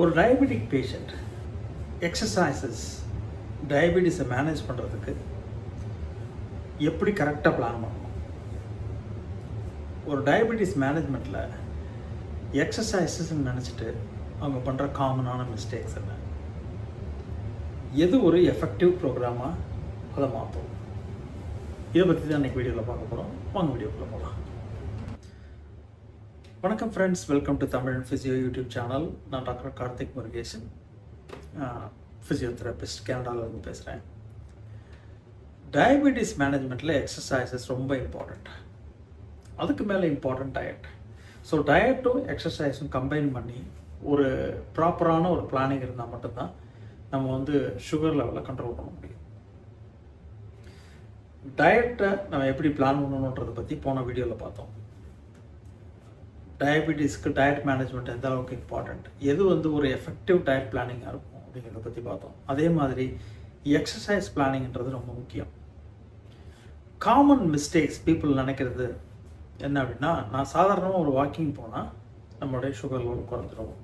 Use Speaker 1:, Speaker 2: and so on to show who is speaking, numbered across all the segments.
Speaker 1: ஒரு diabetic patient exercises டயபெட்டிஸை manage பண்ணுறதுக்கு எப்படி கரெக்டாக பிளான் பண்ணணும்? ஒரு டயபெட்டிஸ் மேனேஜ்மெண்ட்டில் எக்ஸசைசஸ்ன்னு நினச்சிட்டு அவங்க பண்ணுற காமனான மிஸ்டேக்ஸ் என்ன? எது ஒரு எஃபெக்டிவ் ப்ரோக்ராமாக அதை மாற்றும் இதை பற்றி தான் இன்றைக்கி வீடியோவில் பார்க்க போகிறோம் வாங்க வீடியோக்குள்ளே போகலாம் வணக்கம் friends welcome to Tamil physio YouTube channel நான் டாக்டர் கார்த்திக் முருகேசன். ஃபிசியோதெரபிஸ்ட் கேனடாவிலேருந்து பேசுகிறேன் டயபெட்டிஸ் மேனேஜ்மெண்ட்டில் எக்ஸசைசஸ் ரொம்ப இம்பார்ட்டண்ட் அதுக்கு மேலே இம்பார்ட்டண்ட் டயட் ஸோ டயட்டும் எக்ஸசைஸும் கம்பைன் பண்ணி ஒரு ப்ராப்பரான ஒரு பிளானிங் இருந்தால் மட்டும்தான் நம்ம வந்து சுகர் லெவலை கண்ட்ரோல் பண்ண முடியும். டயட்டை நம்ம எப்படி பிளான் பண்ணணுன்றதை பற்றி போன வீடியோவில் பார்த்தோம். டயபிட்டிஸ்க்கு டயட் மேனேஜ்மெண்ட் எந்த அளவுக்கு இம்பார்ட்டண்ட் எது வந்து ஒரு எஃபெக்டிவ் டயட் பிளானிங்காக இருக்கும் அப்படிங்கிறத பற்றி பார்த்தோம். அதே மாதிரி எக்ஸசைஸ் பிளானிங்கிறது ரொம்ப முக்கியம். காமன் மிஸ்டேக்ஸ் பீப்புள் நினைக்கிறது என்ன அப்படின்னா நான் சாதாரணமாக ஒரு வாக்கிங் போனால் நம்மளுடைய சுகர் லெவல் குறைஞ்சிரும்.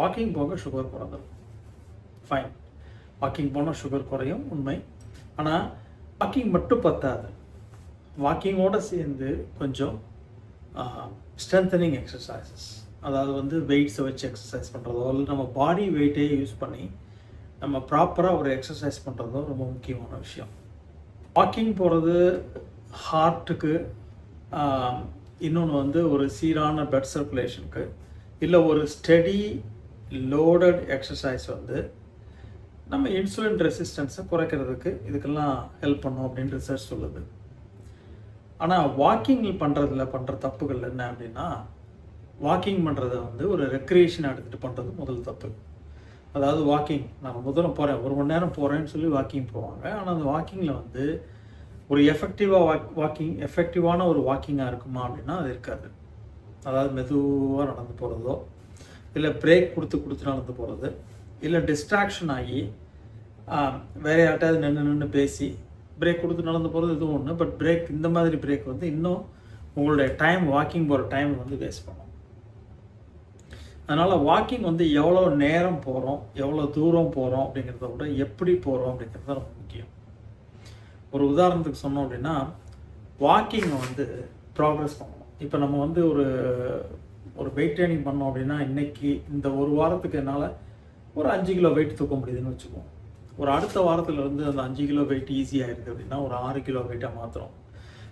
Speaker 1: வாக்கிங் போக சுகர் குறைஞ்சிரும். ஃபைன் வாக்கிங் போனால் சுகர் குறையும் உண்மை. ஆனால் வாக்கிங் மட்டும் பத்தாது. வாக்கிங்கோடு சேர்ந்து கொஞ்சம் ஸ்ட்ரென்தனிங் எக்ஸசைசஸ் அதாவது வந்து வெயிட்ஸை வச்சு எக்ஸசைஸ் பண்ணுறதோ இல்லை நம்ம பாடி வெயிட்டே யூஸ் பண்ணி நம்ம ப்ராப்பராக ஒரு எக்ஸசைஸ் பண்ணுறதோ ரொம்ப முக்கியமான விஷயம். வாக்கிங் போகிறது ஹார்ட்டுக்கு இன்னொன்று வந்து ஒரு சீரான பிளட் சர்க்குலேஷனுக்கு இல்லை ஒரு ஸ்டெடி லோடட் எக்ஸசைஸ் வந்து நம்ம இன்சுலின் ரெசிஸ்டன்ஸை குறைக்கிறதுக்கு இதுக்கெல்லாம் ஹெல்ப் பண்ணும் அப்படின்னு ரிசர்ச் சொல்லுது. ஆனால் வாக்கிங் பண்ணுறதுல பண்ணுற தப்புகள் என்ன அப்படின்னா வாக்கிங் பண்ணுறத வந்து ஒரு ரெக்ரியேஷன் எடுத்துகிட்டு பண்ணுறது முதல் தப்பு. அதாவது வாக்கிங் நான் முதல்ல போகிறேன் ஒரு மணி நேரம் போகிறேன்னு சொல்லி வாக்கிங் போவாங்க. ஆனால் அந்த வாக்கிங்கில் வந்து ஒரு எஃபெக்டிவாக வாக் வாக்கிங் எஃபெக்டிவான ஒரு வாக்கிங்காக இருக்குமா அப்படின்னா அது இருக்காது. அதாவது மெதுவாக நடந்து போகிறதோ இல்லை பிரேக் கொடுத்து கொடுத்து நடந்து போகிறது இல்லை டிஸ்ட்ராக்ஷன் ஆகி வேற யார்கிட்டயாவது நின்று நின்று பேசி பிரேக் கொடுத்து நடந்து போகிறது எதுவும் ஒன்று பட் பிரேக் இந்த மாதிரி பிரேக் வந்து இன்னும் உங்களுடைய டைம் வாக்கிங் போகிற டைம் வந்து வேஸ்ட் பண்ணும். அதனால் வாக்கிங் வந்து எவ்வளோ நேரம் போகிறோம் எவ்வளோ தூரம் போகிறோம் அப்படிங்கிறத விட எப்படி போகிறோம் அப்படிங்கிறது தான் ரொம்ப முக்கியம். ஒரு உதாரணத்துக்கு சொன்னோம் அப்படின்னா வாக்கிங்கை வந்து ப்ராக்ரஸ் பண்ணணும். இப்போ நம்ம வந்து ஒரு ஒரு வெயிட் ட்ரைனிங் பண்ணோம் அப்படின்னா இன்னைக்கு இந்த ஒரு வாரத்துக்கு என்னால் ஒரு அஞ்சு கிலோ வெயிட் தூக்க முடியுதுன்னு வச்சுக்குவோம். ஒரு அடுத்த வாரத்தில் இருந்து அந்த அஞ்சு கிலோ வெயிட் ஈஸியாகிருது அப்படின்னா ஒரு ஆறு கிலோ வெயிட்டாக மாற்றுறோம்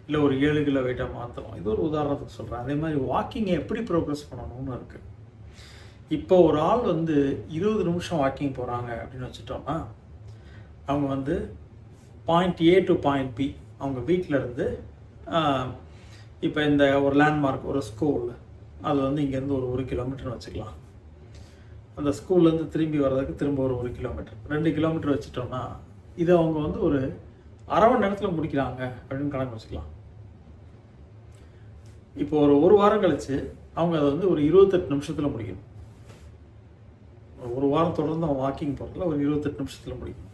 Speaker 1: இல்லை ஒரு ஏழு கிலோ வெயிட்டாக மாற்றுறோம் இது ஒரு உதாரணத்துக்கு சொல்கிறேன் அதே மாதிரி வாக்கிங்கை எப்படி ப்ரோக்ரஸ் பண்ணணும்னு இருக்குது இப்போ ஒரு ஆள் வந்து இருபது நிமிஷம் வாக்கிங் போகிறாங்க அப்படின்னு வச்சுட்டோம்னா அவங்க வந்து point A to point B அவங்க வீட்டில் இருந்து இப்போ இந்த ஒரு லேண்ட்மார்க் ஒரு ஸ்கூல் அது வந்து இங்கேருந்து ஒரு ஒரு கிலோமீட்டர்னு வச்சுக்கலாம். அந்த ஸ்கூல்லேருந்து திரும்பி வர்றதுக்கு திரும்ப ஒரு ஒரு கிலோமீட்டர். ரெண்டு கிலோமீட்டர் வச்சுட்டோம்னா இதை அவங்க வந்து ஒரு அரை மணி நேரத்தில் முடிக்கிறாங்க அப்படின்னு கணக்கு வச்சுக்கலாம். இப்போ ஒரு ஒரு வாரம் கழித்து அவங்க அதை வந்து ஒரு இருபத்தெட்டு நிமிஷத்தில் முடிக்கணும். ஒரு வாரம் தொடர்ந்து அவன் வாக்கிங் போகிறதுல ஒரு இருபத்தெட்டு நிமிஷத்தில் முடிக்கணும்.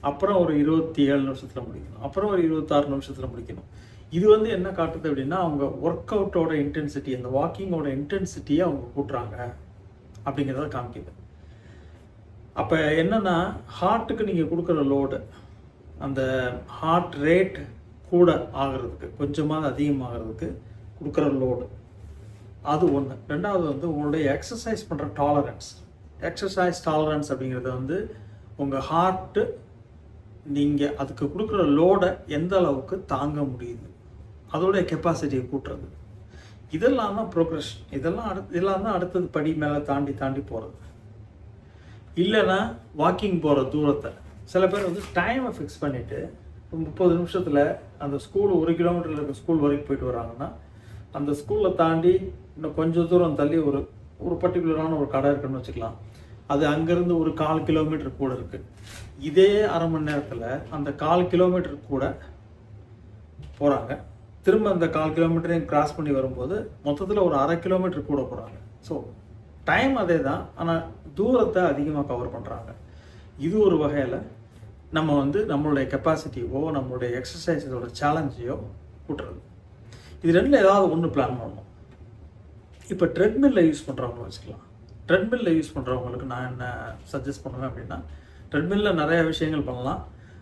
Speaker 1: அப்புறம் ஒரு இருபத்தி ஏழு நிமிஷத்தில் முடிக்கணும். அப்புறம் ஒரு இருபத்தாறு நிமிஷத்தில் முடிக்கணும். இது வந்து என்ன காட்டுது அப்படின்னா அவங்க ஒர்க் அவுட்டோட இன்டென்சிட்டி அந்த வாக்கிங்கோட இன்டென்சிட்டியை அவங்க கூட்டுறாங்க. அப்படிங்கிறத காமிக்குது. அப்போ என்னென்னா ஹார்ட்டுக்கு நீங்கள் கொடுக்குற லோடு அந்த ஹார்ட் ரேட் கூட ஆகிறதுக்கு கொஞ்சமாக அதிகமாகிறதுக்கு கொடுக்குற லோடு அது ஒன்று ரெண்டாவது வந்து உங்களுடைய எக்ஸசைஸ் பண்ணுற டாலரன்ஸ் எக்ஸசைஸ் டாலரன்ஸ் அப்படிங்கிறது வந்து உங்கள் ஹார்ட்டு நீங்கள் அதுக்கு கொடுக்குற லோடை எந்த அளவுக்கு தாங்க முடியுது? அதோடைய கெப்பாசிட்டியை கூட்டுறது. இதெல்லாம் தான் ப்ரோக்ரஷன் இதெல்லாம் அடுத்து இதெல்லாம் தான் அடுத்தது படி மேலே தாண்டி தாண்டி போகிறது இல்லைன்னா வாக்கிங் போகிற தூரத்தை. சில பேர் வந்து டைமை ஃபிக்ஸ் பண்ணிவிட்டு முப்பது நிமிஷத்தில் அந்த ஸ்கூல் ஒரு கிலோமீட்டரில் இருக்க ஸ்கூல் வரைக்கும் போயிட்டு வராங்கன்னா அந்த ஸ்கூலில் தாண்டி இன்னும் கொஞ்சம் தூரம் தள்ளி ஒரு ஒரு பர்டிகுலரான ஒரு கடை இருக்குன்னு வச்சுக்கலாம். அது அங்கேருந்து ஒரு கால் கிலோமீட்டர் கூட இருக்குது இதே அரை மணி நேரத்தில் அந்த கால் கிலோமீட்டர் கூட போகிறாங்க திரும்ப அந்த கால் கிலோமீட்டரையும் கிராஸ் பண்ணி வரும்போது மொத்தத்தில் ஒரு அரை கிலோமீட்டர் கூட போகிறாங்க ஸோ டைம் அதே தான் ஆனால் தூரத்தை அதிகமாக கவர் பண்ணுறாங்க இது ஒரு வகையில் நம்ம வந்து நம்மளுடைய கெப்பாசிட்டியோ நம்மளுடைய எக்ஸசைஸோட சேலஞ்சையோ கூட்டுறது. இது ரெண்டில் ஏதாவது ஒன்று பிளான் பண்ணணும். இப்போ ட்ரெட்மில்ல யூஸ் பண்ணுறவங்க வச்சுக்கலாம். ட்ரெட்மில்ல யூஸ் பண்ணுறவங்களுக்கு நான் என்ன சஜஸ்ட் பண்ணுவேன் அப்படின்னா ட்ரெட்மில்ல நிறைய விஷயங்கள் பண்ணலாம்.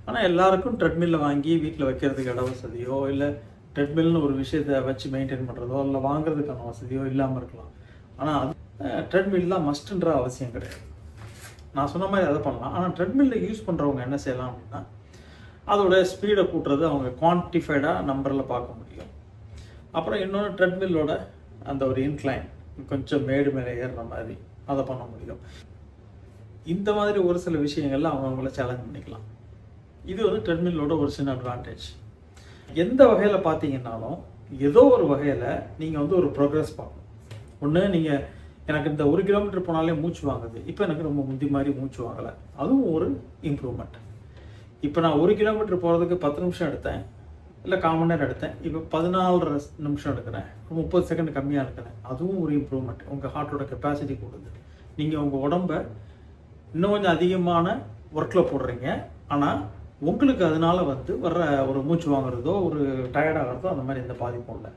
Speaker 1: ஆனால் எல்லாருக்கும் ட்ரெட்மில்ல வாங்கி வீட்டில் வைக்கிறதுக்கு இட வசதியோ இல்லை ட்ரெட்மில்னு ஒரு விஷயத்தை வச்சு மெயின்டைன் பண்ணுறதோ இல்லை வாங்குறதுக்கான வசதியோ இல்லாமல் இருக்கலாம். ஆனால் அது ட்ரெட்மில் தான் மஸ்ட்ன்ற அவசியம் கிடையாது. நான் சொன்ன மாதிரி அதை பண்ணலாம். ஆனால் ட்ரெட்மில்ல யூஸ் பண்ணுறவங்க என்ன செய்யலாம் அப்படின்னா அதோட ஸ்பீடை கூட்டுறது அவங்க குவான்டிஃபைடாக நம்பரில் பார்க்க முடியும். அப்புறம் இன்னொன்று ட்ரெட்மில்லோட அந்த ஒரு இன்க்ளைன் கொஞ்சம் மேடு மேலே ஏறுற மாதிரி அதை பண்ண முடியும். இந்த மாதிரி ஒரு சில விஷயங்கள்ல அவங்கவுங்கள சேலஞ்ச் பண்ணிக்கலாம். இது வந்து ட்ரெட்மில்லோட ஒரு சின்ன அட்வான்டேஜ் எந்த வகையில் பார்த்தீங்கன்னாலும் ஏதோ ஒரு வகையில் நீங்கள் வந்து ஒரு ப்ரோக்ரஸ் பார்க்கணும். ஒன்று நீங்கள் எனக்கு இந்த ஒரு கிலோமீட்டர் போனாலே மூச்சு வாங்குது. இப்போ எனக்கு ரொம்ப முந்தி மாதிரி மூச்சு வாங்கலை. அதுவும் ஒரு இம்ப்ரூவ்மெண்ட் இப்போ நான் ஒரு கிலோமீட்டர் போகிறதுக்கு பத்து நிமிஷம் எடுத்தேன். இல்லை கால் மணி நேரம் எடுத்தேன். இப்போ பதினாலரை நிமிஷம் எடுக்கிறேன். முப்பது செகண்ட் கம்மியாக எடுக்கிறேன். அதுவும் ஒரு இம்ப்ரூவ்மெண்ட் உங்கள் ஹார்ட்டோட கெப்பாசிட்டி கூடுது. நீங்கள் உங்கள் உடம்ப இன்னும் கொஞ்சம் அதிகமான ஒர்க்கில் போடுறீங்க. ஆனால் உங்களுக்கு அதனால் வந்து வர்ற ஒரு மூச்சு வாங்குறதோ ஒரு டயர்டாகிறதோ அந்த மாதிரி எந்த பாதிப்பும் இல்லை.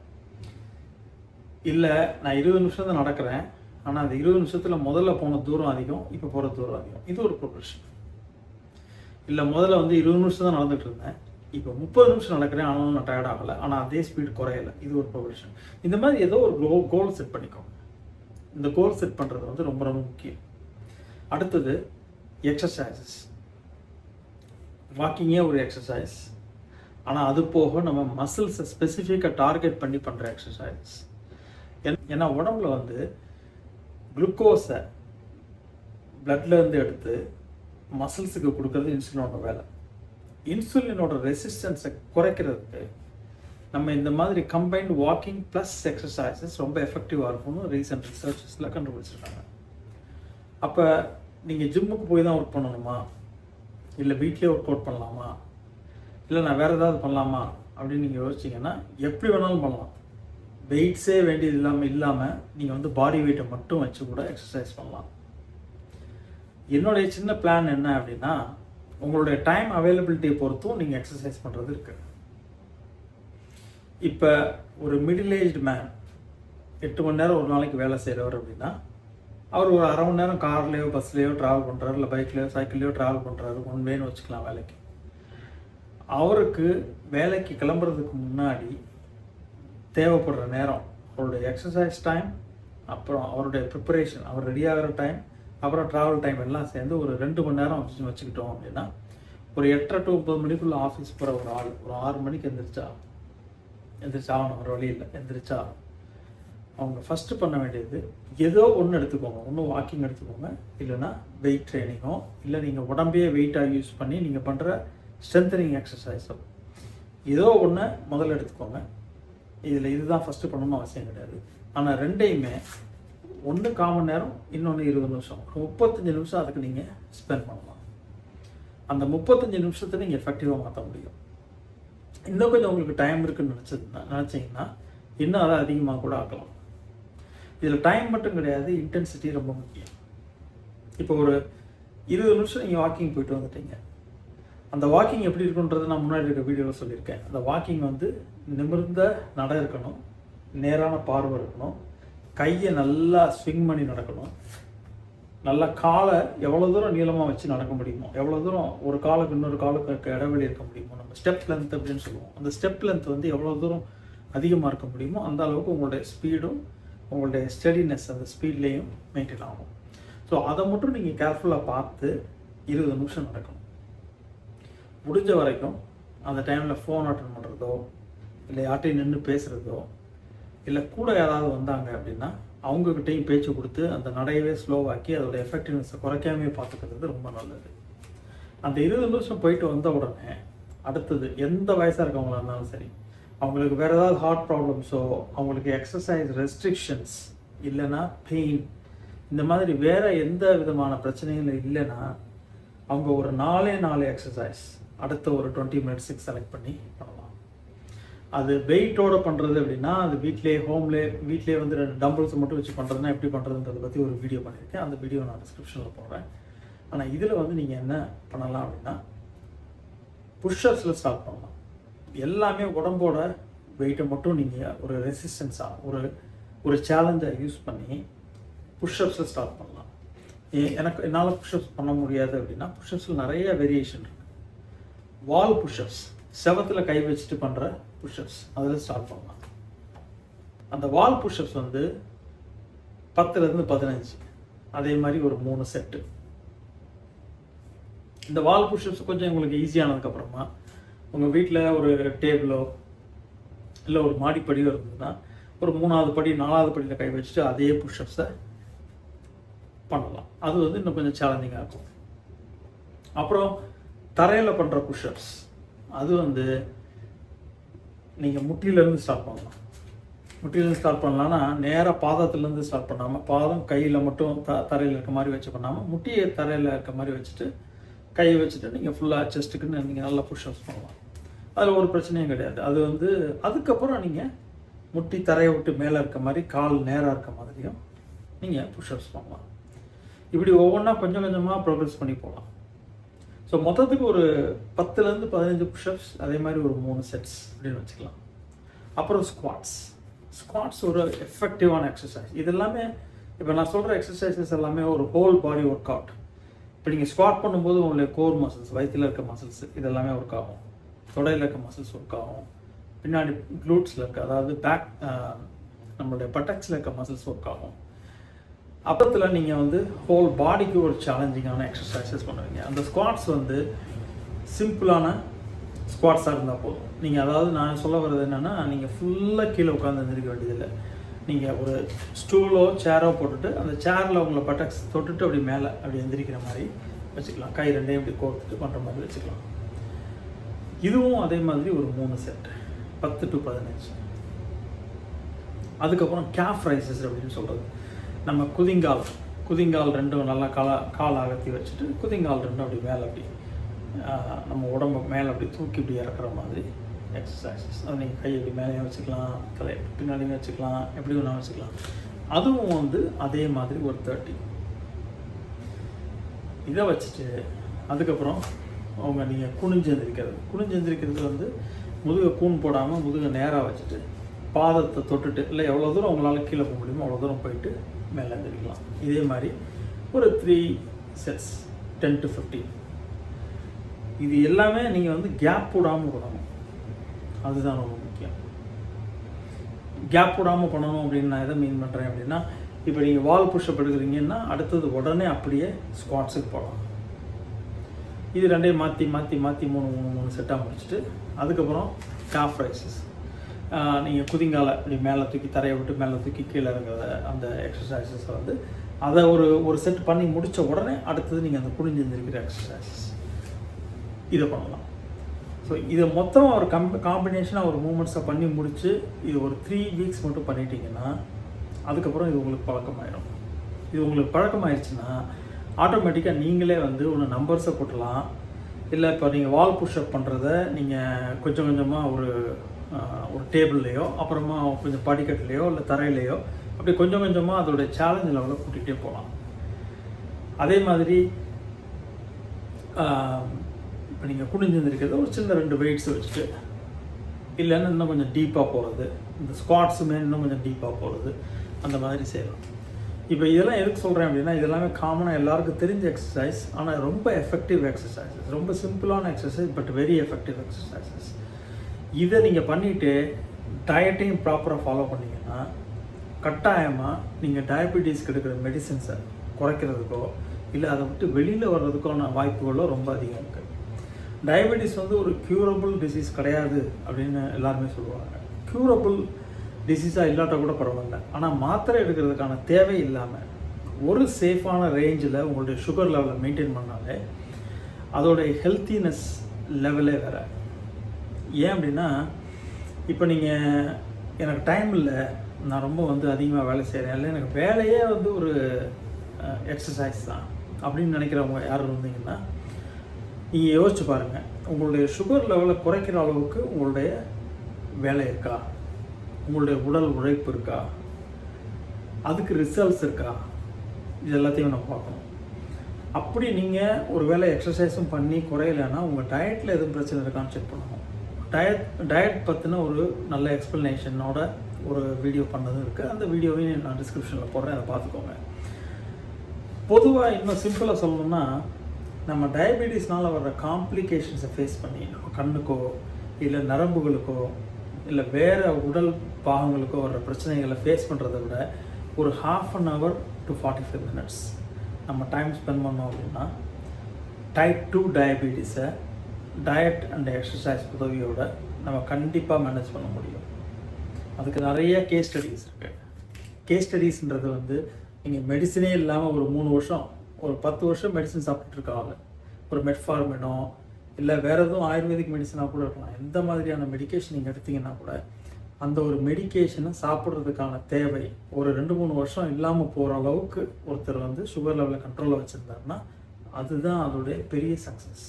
Speaker 1: இல்லை நான் இருபது நிமிஷம் தான் நடக்கிறேன். ஆனால் அந்த இருபது நிமிஷத்தில் முதல்ல போன தூரம் அதிகம் இப்போ போகிற தூரம் அதிகம். இது ஒரு ப்ரொக்ரெஷன் இல்லை முதல்ல வந்து இருபது நிமிஷம் தான் நடந்துட்டு இருந்தேன். இப்போ முப்பது நிமிஷம் நடக்கிறேன். ஆனாலும் நான் டயர்ட் ஆகலை. ஆனால் அதே ஸ்பீடு குறையல. இது ஒரு ப்ரொக்ரெஷன் இந்த மாதிரி ஏதோ ஒரு கோ கோல் செட் பண்ணிக்கோங்க. இந்த கோல் செட் பண்ணுறது வந்து ரொம்ப ரொம்ப முக்கியம். அடுத்தது எக்ஸசைசஸ் வாக்கிங்கே ஒரு எக்ஸசைஸ் ஆனால் அது போக நம்ம மசில்ஸை ஸ்பெசிஃபிக்காக டார்கெட் பண்ணி பண்ணுற எக்ஸசைஸ் ஏன்னா உடம்புல வந்து குளுக்கோஸை பிளட்லேருந்து எடுத்து மசில்ஸுக்கு கொடுக்கறது இன்சுலினோட வேலை. இன்சுலினோட ரெசிஸ்டன்ஸை குறைக்கிறதுக்கு நம்ம இந்த மாதிரி கம்பைன்ட் வாக்கிங் ப்ளஸ் எக்ஸசைசஸ் ரொம்ப எஃபெக்டிவாக இருக்கும்னு ரீசெண்ட் ரிசர்ச்சஸில் கண்டுபிடிச்சிருக்காங்க. அப்போ நீங்கள் ஜிம்முக்கு போய் தான் ஒர்க் பண்ணணுமா? இல்லை வீட்லேயே ஒர்க் அவுட் பண்ணலாமா? இல்லை நான் வேறு ஏதாவது பண்ணலாமா? அப்படின்னு நீங்கள் யோசிச்சிங்கன்னா எப்படி வேணாலும் பண்ணலாம். வெயிட்ஸே வேண்டியது இல்லாமல் இல்லாமல் நீங்கள் வந்து பாடி வெயிட்டை மட்டும் வச்சு கூட எக்ஸசைஸ் பண்ணலாம். என்னுடைய சின்ன பிளான் என்ன அப்படின்னா உங்களுடைய டைம் அவைலபிலிட்டியை பொறுத்தும் நீங்கள் எக்ஸசைஸ் பண்ணுறது இருக்குது இப்போ ஒரு மிடில் ஏஜ்டு மேன் எட்டு மணி நேரம் ஒரு நாளைக்கு வேலை செய்கிறவர் அப்படின்னா அவர் ஒரு அரை மணி நேரம் கார்லேயோ பஸ்லேயோ ட்ராவல் பண்ணுறாரு இல்லை பைக்லேயோ சைக்கிள்லேயோ ட்ராவல் பண்ணுறாரு ஒன் வேன்னு வச்சுக்கலாம் வேலைக்கு. அவருக்கு வேலைக்கு கிளம்புறதுக்கு முன்னாடி தேவைப்படுற நேரம் அவருடைய எக்ஸசைஸ் டைம் அப்புறம் அவருடைய ப்ரிப்பரேஷன் அவர் ரெடி ஆகிற டைம் அப்புறம் ட்ராவல் டைம் எல்லாம் சேர்ந்து ஒரு ரெண்டு மணி நேரம் வச்சுக்கிட்டோம் அப்படின்னா ஒரு எட்டரை டு ஒம்பது மணிக்குள்ளே ஆஃபீஸ் போகிற ஒரு ஆள் ஒரு ஆறு மணிக்கு எந்திரிச்சா எந்திரிச்சா ஆகணும் ஒரு வழி இல்லை எந்திரிச்சா அவங்க ஃபஸ்ட்டு பண்ண வேண்டியது ஏதோ ஒன்று எடுத்துக்கோங்க. ஒன்று வாக்கிங் எடுத்துக்கோங்க. இல்லைன்னா வெயிட் ட்ரைனிங்கோ இல்லை நீங்கள் உடம்பையே வெயிட்டாக யூஸ் பண்ணி நீங்கள் பண்ணுற ஸ்ட்ரென்தனிங் எக்ஸசைஸோ ஏதோ ஒன்று முதல்ல எடுத்துக்கோங்க. இதில் இதுதான் ஃபஸ்ட்டு பண்ணணும்னு அவசியம் கிடையாது. ஆனால் ரெண்டையுமே ஒன்று காமன் நேரம் இன்னொன்று இருபது நிமிஷம். ஒரு முப்பத்தஞ்சு நிமிஷம் அதுக்கு நீங்கள் ஸ்பெண்ட் பண்ணலாம். அந்த முப்பத்தஞ்சு நிமிஷத்தை நீங்கள் எஃபெக்டிவாக மாற்ற முடியும். இன்னும் கொஞ்சம் உங்களுக்கு டைம் இருக்குன்னு நினச்சதுன்னா நினச்சிங்கன்னா இன்னும் அதை அதிகமாக கூட ஆக்கலாம். இதில் டைம் மட்டும் கிடையாது இன்டென்சிட்டி ரொம்ப முக்கியம். இப்போ ஒரு இருபது நிமிஷம் நீங்கள் வாக்கிங் போயிட்டு வந்துட்டீங்க. அந்த வாக்கிங் எப்படி இருக்குன்றது நான் முன்னாடி இருக்க வீடியோவில் சொல்லியிருக்கேன். அந்த வாக்கிங் வந்து நிமிர்ந்த நடை இருக்கணும் நேரான பார்வை இருக்கணும் கையை நல்லா ஸ்விங் பண்ணி நடக்கணும். நல்லா காலை எவ்வளோ தூரம் நீளமாக வச்சு நடக்க முடியுமோ எவ்வளோ தூரம் ஒரு காலுக்கு இன்னொரு காலுக்கு இடைவெளி இருக்க முடியுமோ நம்ம ஸ்டெப் லென்த் அப்படின்னு சொல்லுவோம். அந்த ஸ்டெப் லென்த் வந்து எவ்வளோ தூரம் அதிகமாக இருக்க முடியுமோ அந்த அளவுக்கு உங்களுடைய ஸ்பீடும் உங்களுடைய ஸ்டெடினஸ் அந்த ஸ்பீட்லேயும் மெயின்டைன் ஆகும். ஸோ அதை மட்டும் நீங்கள் கேர்ஃபுல்லாக பார்த்து இருபது நிமிஷம் நடக்கணும். முடிஞ்ச வரைக்கும் அந்த டைமில் ஃபோன் அட்டன் பண்ணுறதோ இல்லை யார்ட்டையும் நின்று பேசுகிறதோ இல்லை கூட யாராவது வந்தாங்க அப்படின்னா அவங்கக்கிட்டையும் பேச்சு கொடுத்து அந்த நடையவே ஸ்லோவாக்கி அதோட எஃபெக்டிவ்னஸை குறைக்காமே பார்த்துக்கிறது ரொம்ப நல்லது. அந்த இருபது நிமிஷம் போயிட்டு வந்த உடனே அடுத்தது எந்த வயசாக இருக்கவங்களா இருந்தாலும் சரி அவங்களுக்கு வேறு ஏதாவது ஹார்ட் ப்ராப்ளம்ஸோ அவங்களுக்கு எக்ஸசைஸ் ரெஸ்ட்ரிக்ஷன்ஸ் இல்லைன்னா பெயின் இந்த மாதிரி வேறு எந்த விதமான பிரச்சனைகளும் இல்லைன்னா அவங்க ஒரு நாலே நாலு எக்ஸசைஸ் அடுத்த ஒரு டுவெண்ட்டி மினிட்ஸுக்கு செலக்ட் பண்ணி பண்ணலாம். அது வெயிட்டோடு பண்ணுறது அப்படின்னா அது வீட்லேயே ஹோம்லே வீட்லேயே வந்து ரெண்டு டம்பிள்ஸ் மட்டும் வச்சு பண்ணுறதுனா எப்படி பண்ணுறதுன்றதை பற்றி ஒரு வீடியோ பண்ணியிருக்கேன். அந்த வீடியோ நான் டிஸ்கிரிப்ஷனில் போடுறேன். ஆனால் இதில் வந்து நீங்கள் என்ன பண்ணலாம் அப்படின்னா புஷ்ஷர்ஸில் ஸ்டார்ட் பண்ணலாம். எல்லாமே உடம்போட வெயிட்டை மட்டும் நீங்கள் ஒரு ரெசிஸ்டன்ஸாக ஒரு ஒரு சேலஞ்சை யூஸ் பண்ணி புஷ்அப்ஸில் ஸ்டார்ட் பண்ணலாம். எனக்கு என்னால் புஷ்அப்ஸ் பண்ண முடியாது அப்படின்னா புஷ்அப்ஸில் நிறைய வேரியேஷன் இருக்குது வால் புஷ்அப்ஸ் செவத்தில் கை வச்சுட்டு பண்ணுற புஷ்அப்ஸ் அதில் ஸ்டார்ட் பண்ணலாம். அந்த வால் புஷ்அப்ஸ் வந்து பத்துலேருந்து பதினஞ்சு. அதே மாதிரி ஒரு மூணு செட்டு இந்த வால் புஷ்அப்ஸ் கொஞ்சம் உங்களுக்கு ஈஸியானதுக்கப்புறமா உங்கள் வீட்டில் ஒரு டேபிளோ இல்லை ஒரு மாடிப்படியோ இருந்ததுன்னா ஒரு மூணாவது படி நாலாவது படியில் கை வச்சுட்டு அதே புஷ்அப்ஸை பண்ணலாம். அது வந்து இன்னும் கொஞ்சம் சேலஞ்சிங்காக இருக்கும். அப்புறம் தரையில் பண்ணுற புஷ்அப்ஸ் அது வந்து நீங்கள் முட்டியிலேருந்து ஸ்டார்ட் பண்ணலாம். முட்டியிலேருந்து ஸ்டார்ட் பண்ணலான்னா நேராக பாதத்துலேருந்து ஸ்டார்ட் பண்ணாமல் பாதம் கையில் மட்டும் த தரையில் இருக்க மாதிரி வச்சு பண்ணாமல் முட்டியை தரையில் இருக்க மாதிரி வச்சுட்டு கையை வச்சுட்டு நீங்கள் ஃபுல்லாக செஸ்ட்டுக்குன்னு நீங்கள் நல்லா புஷ்அப்ஸ் பண்ணலாம். அதில் ஒரு பிரச்சனையும் கிடையாது. அது வந்து அதுக்கப்புறம் நீங்கள் முட்டி தரையை விட்டு மேலே இருக்க மாதிரி கால் நேராக இருக்க மாதிரியும் நீங்கள் புஷ்அப்ஸ் பண்ணலாம். இப்படி ஒவ்வொன்றா கொஞ்சம் கொஞ்சமாக ப்ரோக்ரஸ் பண்ணி போகலாம் ஸோ மொத்தத்துக்கு ஒரு பத்துலேருந்து பதினஞ்சு புஷ்அப்ஸ் அதே மாதிரி ஒரு மூணு செட்ஸ் அப்படின்னு வச்சுக்கலாம். அப்புறம் ஸ்குவாட்ஸ் ஸ்குவாட்ஸ் ஒரு எஃபெக்டிவான எக்ஸசைஸ் இது எல்லாமே இப்போ நான் சொல்கிற எக்ஸசைசஸ் எல்லாமே ஒரு ஹோல் பாடி ஒர்க் அவுட் இப்போ நீங்கள் ஸ்குவாட் பண்ணும்போது உங்களுடைய கோர் மசில்ஸ் வயிற்றில் இருக்க மசில்ஸ் இது எல்லாமே ஒர்க் ஆகும். தொடையில் இருக்க மசில்ஸ் ஒர்க் ஆகும். பின்னாடி க்ளூட்ஸில் இருக்க அதாவது பேக் நம்மளுடைய பட்டக்ஸில் இருக்க மசில்ஸ் ஒர்க் ஆகும். அப்பத்தில் நீங்கள் வந்து ஹோல் பாடிக்கு ஒரு சேலஞ்சிங்கான எக்ஸசைசஸ் பண்ணுவீங்க. அந்த ஸ்குவாட்ஸ் வந்து சிம்பிளான ஸ்குவாட்ஸாக இருந்தால் போதும். நீங்கள் அதாவது நான் சொல்ல வர்றது என்னென்னா நீங்கள் ஃபுல்லாக கீழே உட்காந்து எந்திரிக்க வேண்டியதில்லை. நீங்கள் ஒரு ஸ்டூலோ சேரோ போட்டுட்டு அந்த சேரில் உங்களை பட்டக்ஸ் தொட்டுட்டு அப்படி மேலே அப்படி எந்திரிக்கிற மாதிரி வச்சுக்கலாம். கை ரெண்டையும் இப்படி கோர்த்துட்டு பண்ணுற மாதிரி வச்சுக்கலாம். இதுவும் அதே மாதிரி ஒரு மூணு செட் பத்து டு பதினஞ்சு. அதுக்கப்புறம் கேஃப் ரைசஸ் அப்படின்னு சொல்கிறது நம்ம குதிங்கால் குதிங்கால் ரெண்டும் நல்லா கால கால் அகத்தி வச்சுட்டு குதிங்கால் ரெண்டும் அப்படி மேலே அப்படி நம்ம உடம்பு மேலே அப்படி தூக்கி இப்படி இறக்குற மாதிரி எக்ஸசைசஸ் அதை நீங்கள் கையை எப்படி மேலேயும் வச்சுக்கலாம் தலையை பின்னாடியும் வச்சுக்கலாம் எப்படி வேணாலும் வச்சுக்கலாம். அதுவும் வந்து அதே மாதிரி ஒரு தேர்ட்டி இதை வச்சுட்டு அதுக்கப்புறம் அவங்க நீங்கள் குனிஞ்சு எந்திரிக்கிறது. குனிஞ்சு எந்திரிக்கிறது வந்து முதுகை கூன் போடாமல் முதுகை நேராக வச்சுட்டு பாதத்தை தொட்டுட்டு இல்லை எவ்வளோ தூரம் உங்களால் கீழே போக முடியுமோ அவ்வளோ தூரம் போயிட்டு மேலே எந்திரிக்கலாம். இதே மாதிரி ஒரு three sets ten to fifteen இது எல்லாமே நீங்கள் வந்து கேப் விடாமல் விடணும் அதுதான் ரொம்ப முக்கியம். கேப் விடாமல் பண்ணணும் அப்படின்னு நான் எதை மீன் பண்ணுறேன் அப்படின்னா இப்போ நீங்கள் வால் புஷ்அப் எடுக்கிறீங்கன்னா அடுத்தது உடனே அப்படியே ஸ்குவாட்ஸுக்கு போகலாம். இது ரெண்டையும் மாற்றி மாற்றி மாற்றி மூணு மூணு மூணு செட்டாக முடிச்சுட்டு அதுக்கப்புறம் காஃப் ரைசஸ் நீங்கள் குதிங்கால இப்படி மேலே தூக்கி தரையை விட்டு மேலே தூக்கி கீழே இறங்குற அந்த எக்ஸசைசஸ் வந்து அதை ஒரு ஒரு செட் பண்ணி முடித்த உடனே அடுத்தது நீங்கள் அந்த குனிஞ்சு எந்திருக்கிற எக்ஸசைசஸ் இதை பண்ணலாம். ஸோ இதை மொத்தமாக ஒரு கம் காம்பினேஷனாக ஒரு மூமெண்ட்ஸை பண்ணி முடித்து இது ஒரு த்ரீ வீக்ஸ் மட்டும் பண்ணிட்டீங்கன்னா அதுக்கப்புறம் இது உங்களுக்கு பழக்கமாயிடும் இது உங்களுக்கு பழக்கமாயிருச்சுன்னா ஆட்டோமேட்டிக்காக நீங்களே வந்து ஒன்று நம்பர்ஸை போட்டலாம் இல்லை இப்போ நீங்கள் வால் புஷ்அப் பண்ணுறத நீங்கள் கொஞ்சம் கொஞ்சமாக ஒரு ஒரு டேபிள்லேயோ அப்புறமா கொஞ்சம் படிக்கட்டுலேயோ இல்லை தரையிலையோ அப்படி கொஞ்சம் கொஞ்சமாக அதோடைய சேலஞ்ச் லெவலை கூட்டிகிட்டே போகலாம். அதே மாதிரி இப்போ நீங்கள் குனிஞ்சிருந்திருக்கிறது ஒரு சின்ன ரெண்டு வெயிட்ஸ் வச்சுட்டு இல்லைன்னா இன்னும் கொஞ்சம் டீப்பாக போகிறது இந்த ஸ்குவாட்ஸுமே இன்னும் கொஞ்சம் டீப்பாக போகிறது அந்த மாதிரி செய்யலாம். இப்போ இதெல்லாம் எதுக்கு சொல்கிறேன் அப்படின்னா இதெல்லாமே காமனாக எல்லாருக்கும் தெரிஞ்ச எக்ஸசைஸ் ஆனால் ரொம்ப எஃபெக்டிவ் எக்ஸசைசஸ் ரொம்ப சிம்பிளான exercise but very effective exercises இதை நீங்கள் பண்ணிவிட்டு டயட்டையும் ப்ராப்பராக ஃபாலோ பண்ணிங்கன்னா கட்டாயமாக நீங்கள் டயபெட்டிஸ்க்கு எடுக்கிற மெடிசின்ஸை குறைக்கிறதுக்கோ இல்லை அதை விட்டு வெளியில் வர்றதுக்கான வாய்ப்புகளோ ரொம்ப அதிகம் இருக்குது டயபெட்டிஸ் வந்து ஒரு க்யூரபிள் டிசீஸ் கிடையாது அப்படின்னு எல்லாருமே சொல்லுவாங்க. க்யூரபிள் டிசீஸாக இல்லாட்ட கூட பரவாயில்ல. ஆனால் மாத்திரை எடுக்கிறதுக்கான தேவை இல்லாமல் ஒரு சேஃபான ரேஞ்சில் உங்களுடைய சுகர் லெவலை மெயின்டைன் பண்ணாலே அதோடைய ஹெல்த்தினஸ் லெவலே வேறு. ஏன் அப்படின்னா இப்போ நீங்கள் எனக்கு டைம் இல்லை நான் ரொம்ப வந்து அதிகமாக வேலை செய்கிறேன் இல்லை எனக்கு வேலையே வந்து ஒரு எக்ஸசைஸ் தான் அப்படின்னு நினைக்கிறவங்க யார் இருந்தீங்கன்னா நீங்கள் யோசிச்சு பாருங்கள் உங்களுடைய சுகர் லெவலை குறைக்கிற அளவுக்கு உங்களுடைய வேலை இருக்கா? உங்களுடைய உடல் உழைப்பு இருக்கா? அதுக்கு ரிசல்ட்ஸ் இருக்கா? இது எல்லாத்தையும் நம்ம பார்க்கணும். அப்படி நீங்கள் ஒரு வேளை எக்ஸசைஸும் பண்ணி குறையலைன்னா உங்கள் டயட்டில் எதுவும் பிரச்சனை இருக்கான்னு செக் பண்ணணும். டயட் டயட் பற்றின ஒரு நல்ல எக்ஸ்ப்ளனேஷனோட ஒரு வீடியோ பண்ணதும் இருக்குது அந்த வீடியோவையும் நான் டிஸ்கிரிப்ஷனில் போடுறேன். அதை பார்த்துக்கோங்க. பொதுவாக இன்னும் சிம்பிளாக சொல்லணும்னா நம்ம டயபெட்டிஸ்னால் வர்ற காம்ப்ளிகேஷன்ஸை ஃபேஸ் பண்ணி நம்ம கண்ணுக்கோ இல்லை நரம்புகளுக்கோ இல்லை வேறு உடல் பாகங்களுக்கோ வர்ற பிரச்சனைகளை ஃபேஸ் பண்ணுறத விட ஒரு half an hour to forty five minutes நம்ம டைம் ஸ்பெண்ட் பண்ணோம் அப்படின்னா டைப் டூ டயபெட்டிஸை டயட் அண்ட் எக்ஸசைஸ் உதவியோட நம்ம கண்டிப்பாக மேனேஜ் பண்ண முடியும். அதுக்கு நிறைய கேஸ் ஸ்டடீஸ் இருக்குது கேஸ் ஸ்டடீஸ்ன்றது வந்து நீங்கள் மெடிசனே இல்லாமல் ஒரு மூணு வருஷம் ஒரு பத்து வருஷம் மெடிசன் சாப்பிட்டுட்டு இருக்காங்க ஒரு மெட்ஃபார்மினோ இல்லை வேறு எதுவும் ஆயுர்வேதிக் மெடிசனாக கூட இருக்கலாம். எந்த மாதிரியான மெடிக்கேஷன் நீங்கள் எடுத்தீங்கன்னா கூட அந்த ஒரு மெடிக்கேஷனை சாப்பிட்றதுக்கான தேவை ஒரு ரெண்டு மூணு வருஷம் இல்லாமல் போகிற அளவுக்கு ஒருத்தர் வந்து சுகர் லெவலை கண்ட்ரோலில் வச்சுருந்தாருன்னா அதுதான் அதோடைய பெரிய சக்ஸஸ்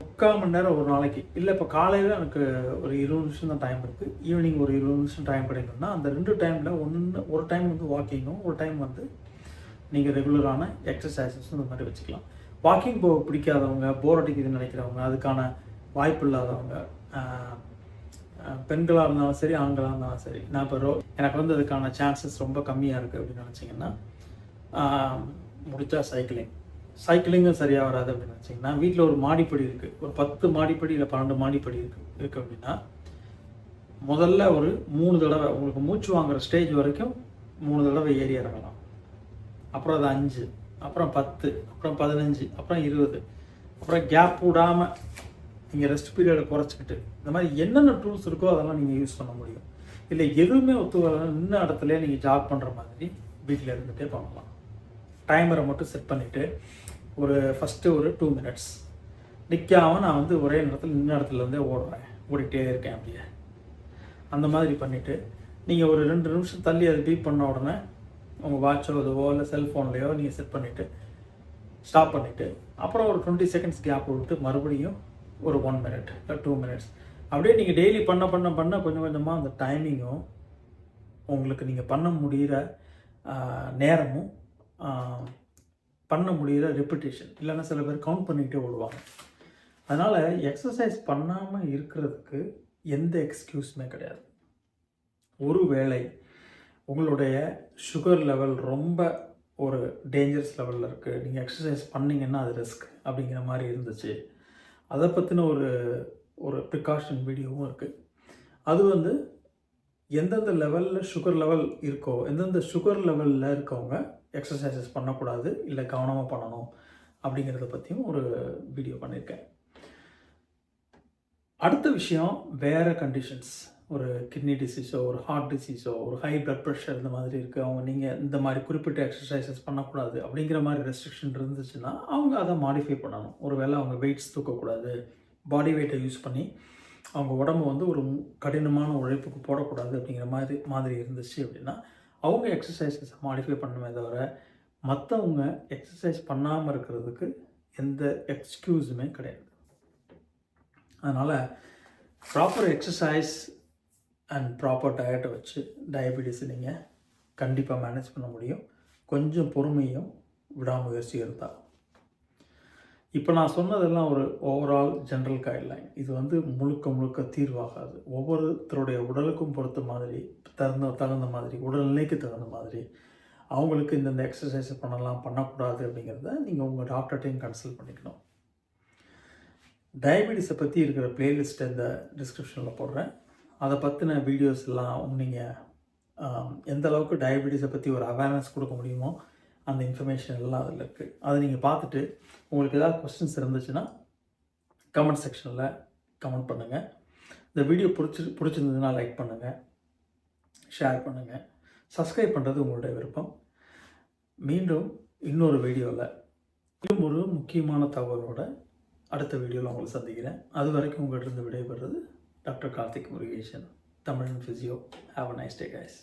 Speaker 1: முக்கால் மணி நேரம் ஒரு நாளைக்கு. இல்லை இப்போ காலையில் எனக்கு ஒரு இருபது நிமிஷம் தான் டைம் இருக்குது ஈவினிங் ஒரு இருபது நிமிஷம் டைம் கிடைக்கணும்னா அந்த ரெண்டு டைமில் ஒன்று ஒரு டைம் வந்து வாக்கிங்கும் ஒரு டைம் வந்து நீங்கள் ரெகுலரான எக்ஸசைசஸ் இந்த மாதிரி வச்சுக்கலாம். வாக்கிங் போக பிடிக்காதவங்க போர் அடிக்குதுன்னு நினைக்கிறவங்க அதுக்கான வாய்ப்பு இல்லாதவங்க பெண்களாக இருந்தாலும் சரி ஆண்களாக இருந்தாலும் சரி நான் இப்போ ரோ எனக்கு வந்து அதுக்கான சான்சஸ் ரொம்ப கம்மியாக இருக்குது அப்படின்னு நினச்சிங்கன்னா முடித்தா சைக்கிளிங் சைக்கிளிங்கும் சரியாக வராது அப்படின்னு நினச்சிங்கன்னா வீட்டில் ஒரு மாடிப்படி இருக்குது ஒரு பத்து மாடிப்படி இல்லை பன்னெண்டு மாடிப்படி இருக்குது இருக்குது அப்படின்னா முதல்ல ஒரு மூணு தடவை உங்களுக்கு மூச்சு வாங்குற ஸ்டேஜ் வரைக்கும் மூணு தடவை ஏறி இறங்கலாம். அப்புறம் அது அஞ்சு அப்புறம் பத்து அப்புறம் பதினஞ்சு அப்புறம் இருபது. அப்புறம் கேப் விடாமல் நீங்கள் ரெஸ்ட் பீரியடை குறைச்சிக்கிட்டு இந்த மாதிரி என்னென்ன டூல்ஸ் இருக்கோ அதெல்லாம் நீங்கள் யூஸ் பண்ண முடியும். இல்லை எதுவுமே ஒத்து வரல இடத்துல நீங்கள் ஜாப் பண்ணுற மாதிரி வீட்டில் இருந்துகிட்டே பண்ணலாம். டைமரை மட்டும் செட் பண்ணிவிட்டு ஒரு ஃபஸ்ட்டு ஒரு டூ மினிட்ஸ் நிற்காம நான் வந்து ஒரே நேரத்தில் நின்ன இடத்துல இருந்தே ஓடுறேன். ஓடிட்டே இருக்கேன் அப்படியே. அந்த மாதிரி பண்ணிவிட்டு நீங்கள் ஒரு ரெண்டு நிமிஷம் தள்ளி அதை பீப் பண்ண உடனே உங்கள் வாட்சோ இதுவோ இல்லை செல்ஃபோன்லேயோ நீங்கள் செட் பண்ணிவிட்டு ஸ்டாப் பண்ணிவிட்டு அப்புறம் ஒரு டுவெண்ட்டி செகண்ட்ஸ் கேப் விட்டு மறுபடியும் ஒரு ஒன் மினிட் இல்லை டூ மினிட்ஸ் அப்படியே நீங்கள் டெய்லி பண்ண பண்ண பண்ண கொஞ்சம் கொஞ்சமாக அந்த டைமிங்கும் உங்களுக்கு நீங்கள் பண்ண முடிகிற நேரமும் பண்ண முடிகிற ரெப்புடேஷன் இல்லைன்னா சில பேர் கவுண்ட் பண்ணிக்கிட்டே ஓடுவாங்க. அதனால் எக்ஸசைஸ் பண்ணாமல் இருக்கிறதுக்கு எந்த எக்ஸ்கியூஸுமே கிடையாது. ஒரு வேளை உங்களுடைய சுகர் லெவல் ரொம்ப ஒரு டேஞ்சரஸ் லெவலில் இருக்குது நீங்கள் எக்ஸசைஸ் பண்ணிங்கன்னா அது ரிஸ்க் அப்படிங்கிற மாதிரி இருந்துச்சு. அதை பற்றின ஒரு ஒரு ப்ரிகாஷன் வீடியோவும் இருக்குது அது வந்து எந்தெந்த லெவலில் சுகர் லெவல் இருக்கோ எந்தெந்த சுகர் லெவலில் இருக்கவங்க எக்ஸசைசஸ் பண்ணக்கூடாது இல்லை கவனமாக பண்ணணும் அப்படிங்கிறத பற்றியும் ஒரு வீடியோ பண்ணியிருக்கேன் அடுத்த விஷயம் வேறு கண்டிஷன்ஸ் ஒரு கிட்னி டிசீஸோ ஒரு ஹார்ட் டிசீஸோ ஒரு ஹை blood ப்ரெஷர் இந்த மாதிரி இருக்குது அவங்க நீங்கள் இந்த மாதிரி குறிப்பிட்ட எக்ஸசைசஸ் பண்ணக்கூடாது அப்படிங்கிற மாதிரி ரெஸ்ட்ரிக்ஷன் இருந்துச்சுன்னா அவங்க அதை மாடிஃபை பண்ணணும். ஒரு வேளை அவங்க வெயிட்ஸ் தூக்கக்கூடாது பாடி வெயிட்டை யூஸ் பண்ணி அவங்க உடம்பு வந்து ஒரு கடினமான உழைப்புக்கு போடக்கூடாது அப்படிங்கிற மாதிரி மாதிரி இருந்துச்சு அப்படின்னா அவங்க எக்ஸசைசஸை மாடிஃபை பண்ணுமே தவிர மற்றவங்க எக்ஸசைஸ் பண்ணாமல் இருக்கிறதுக்கு எந்த எக்ஸ்கியூஸுமே கிடையாது. அதனால் ப்ராப்பர் எக்ஸசைஸ் அண்ட் ப்ராப்பர் டயட்டை வச்சு டயபெட்டிஸை நீங்கள் கண்டிப்பாக மேனேஜ் பண்ண முடியும். கொஞ்சம் பொறுமையும் விடாமுயற்சி இருந்தால் இப்போ நான் சொன்னதெல்லாம் ஒரு ஓவரால் ஜென்ரல் கைட்லைன் இது வந்து முழுக்க முழுக்க தீர்வாகாது. ஒவ்வொருத்தருடைய உடலுக்கும் பொறுத்த மாதிரி தகுந்த தகுந்த மாதிரி உடல்நிலைக்கு தகுந்த மாதிரி அவங்களுக்கு இந்தந்த எக்ஸசைஸ் பண்ணலாம் பண்ணக்கூடாது அப்படிங்கிறத நீங்கள் உங்கள் டாக்டர்கிட்டையும் கன்சல்ட் பண்ணிக்கணும். டயபெட்டிஸை பற்றி இருக்கிற பிளேலிஸ்ட்டை இந்த டிஸ்கிரிப்ஷனில் போடுறேன். அதை பற்றின வீடியோஸ் எல்லாம் நீங்கள் எந்த அளவுக்கு டயபெட்டிஸை பற்றி ஒரு அவேர்னஸ் கொடுக்க முடியுமோ அந்த இன்ஃபர்மேஷன் எல்லாம் அதில் இருக்குது அதை நீங்கள் பார்த்துட்டு உங்களுக்கு ஏதாவது கொஸ்டின்ஸ் இருந்துச்சுன்னா கமெண்ட் செக்ஷனில் கமெண்ட் பண்ணுங்கள் இந்த வீடியோ பிடிச்சி பிடிச்சிருந்ததுன்னா லைக் பண்ணுங்கள் ஷேர் பண்ணுங்கள் சப்ஸ்கிரைப் பண்ணுறது உங்களுடைய விருப்பம். மீண்டும் இன்னொரு வீடியோவில் இன்னும் ஒரு முக்கியமான தகவலோட அடுத்த வீடியோவில் உங்களை சந்திக்கிறேன். அது வரைக்கும் உங்கள்கிட்ட இருந்து விடைபெறுறது டாக்டர் கார்த்திக் முருகேசன் தமிழன் physio have a nice day guys